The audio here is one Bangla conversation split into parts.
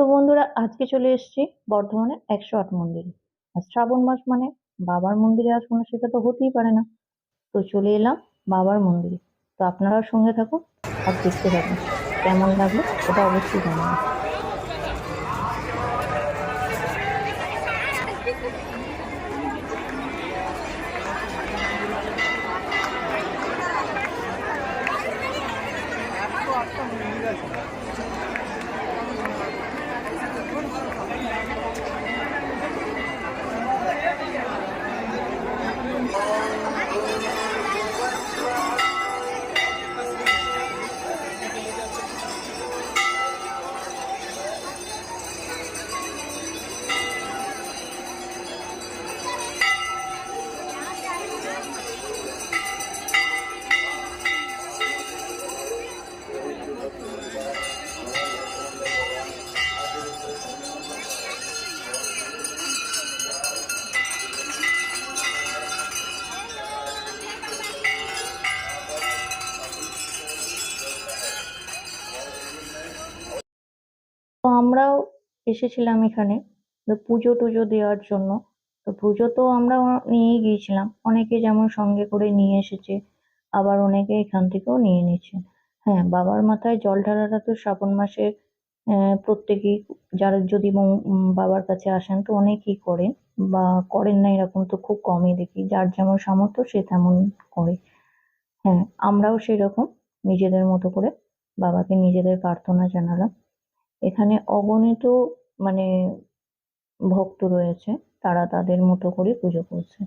তো বন্ধুরা, আজকে চলে এসেছি বর্ধমানের একশো আট মন্দিরে। আর শ্রাবণ মাস মানে বাবার মন্দিরে আসব সেটা তো হতেই পারে না। তো চলে এলাম বাবার মন্দিরে। তো আপনারাও সঙ্গে থাকুন আর দেখতে থাকুন, কেমন লাগল ওটা অবশ্যই জানাবেন। তো আমরাও এসেছিলাম এখানে পুজো টুজো দেওয়ার জন্য। তো পুজো তো আমরা নিয়েই গিয়েছিলাম, অনেকে যেমন সঙ্গে করে নিয়ে এসেছে, আবার অনেকে এখান থেকেও নিয়ে নিচ্ছে হ্যাঁ বাবার মাথায় জল ঢালাটা তো শ্রাবণ মাসে প্রত্যেকেই যারা যদি বাবার কাছে আসেন তো অনেকেই করেন বা করেন না এরকম তো খুব কমই দেখি, যার যেমন সামর্থ্য সে তেমন করে। হ্যাঁ আমরাও সেরকম নিজেদের মতো করে বাবাকে নিজেদের প্রার্থনা জানালাম। এখানে অগণিত মানে ভক্ত রয়েছে, তারা তাদের মতো করে পুজো করছে।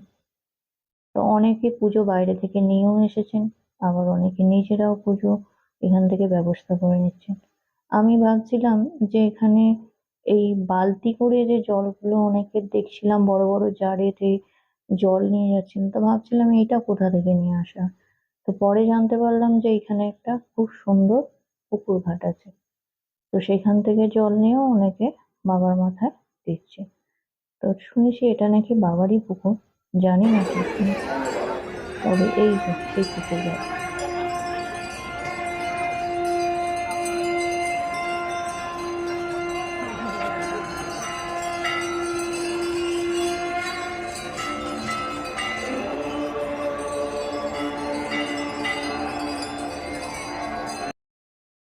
তো অনেকে পুজো বাইরে থেকে নিয়েও এসেছেন, আবার অনেকে নিজেরাও পুজো এখান থেকে ব্যবস্থা করে নিচ্ছেন। আমি ভাবছিলাম যে এখানে এই বালতি করে যে জলগুলো অনেকে দেখছিলাম বড় বড় জারেতে জল নিয়ে যাচ্ছেন, তো ভাবছিলাম এইটা কোথা থেকে নিয়ে আসা? তো পরে জানতে পারলাম যে এখানে একটা খুব সুন্দর পুকুর ঘাট আছে। তো সেখান থেকে জল নিয়েও অনেকে বাবার মাথায় দিচ্ছে। তো শুনেছি এটা নাকি বাবারই পুকুর, জানি না তবে এই হচ্ছে পুকুর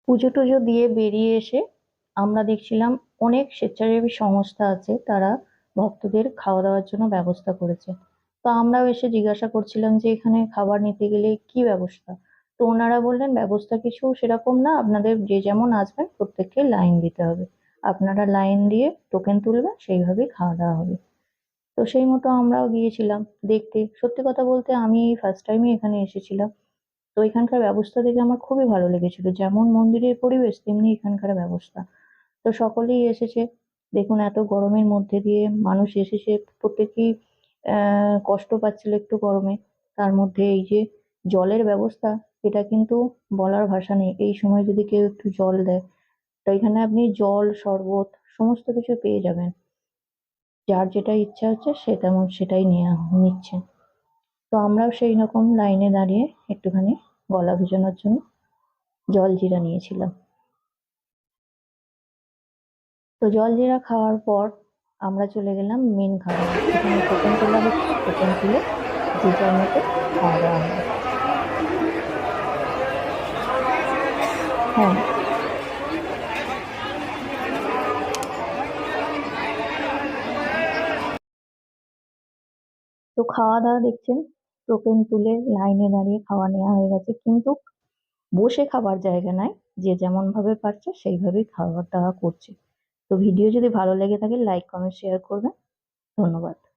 পুজো টুজো দিয়ে বেরিয়ে এসে আমরা দেখছিলাম অনেক স্বেচ্ছাসেবী সংস্থা আছে, তারা ভক্তদের খাওয়া দাওয়ার জন্য ব্যবস্থা করেছে। তো আমরাও এসে জিজ্ঞাসা করছিলাম যে এখানে খাবার নিতে গেলে কি ব্যবস্থা? তো ওনারা বললেন, ব্যবস্থা কিছু সেরকম না, আপনাদের যে যেমন আসবেন প্রত্যেককে লাইন দিতে হবে। আপনারা লাইন দিয়ে টোকেন তুলবেন, সেইভাবেই খাওয়া দাওয়া হবে। তো সেই মতো আমরাও গিয়েছিলাম দেখতে। সত্যি কথা বলতে আমি ফার্স্ট টাইমই এখানে এসেছিলাম। তো এখানকার ব্যবস্থা দেখে আমার খুবই ভালো লেগেছিল। যেমন মন্দিরের পরিবেশ, তেমনি এখানকার ব্যবস্থা। তো সকলেই এসেছে। দেখুন, এত গরমের মধ্যে দিয়ে মানুষ এসেছে। প্রত্যেকেই কষ্ট পাচ্ছিল একটু গরমে। তার মধ্যে এই যে জলের ব্যবস্থা, এটা কিন্তু বলার ভাষা নেই। এই সময় যদি কেউ একটু জল দেয়, তো এখানে আপনি জল, শরবত, সমস্ত কিছু পেয়ে যাবেন। যার যেটা ইচ্ছা হচ্ছে, সে তেমন সেটাই নিয়ে নিচ্ছেন তো আমরাও সেই রকম লাইনে দাঁড়িয়ে একটুখানি গলা ভেজানোর জন্য জল জিরা নিয়েছিলাম। তো জল জিরা খাওয়ার পর আমরা চলে গেলাম মেন খাবার। এখানে টোকেন তোলা হচ্ছে টোকেন তুলে যে যার মতো খাওয়া দাওয়া হবে হ্যাঁ। তো খাওয়া দাওয়া দেখছেন টোকেন তুলে লাইনে দাঁড়িয়ে খাওয়া নেওয়া হয়ে গেছে। কিন্তু বসে খাবার জায়গা নাই। যে যেমন ভাবে পারছে সেইভাবেই খাওয়া দাওয়া করছে। তো ভিডিও যদি ভালো লেগে থাকে লাইক কমেন্ট শেয়ার করবেন। ধন্যবাদ।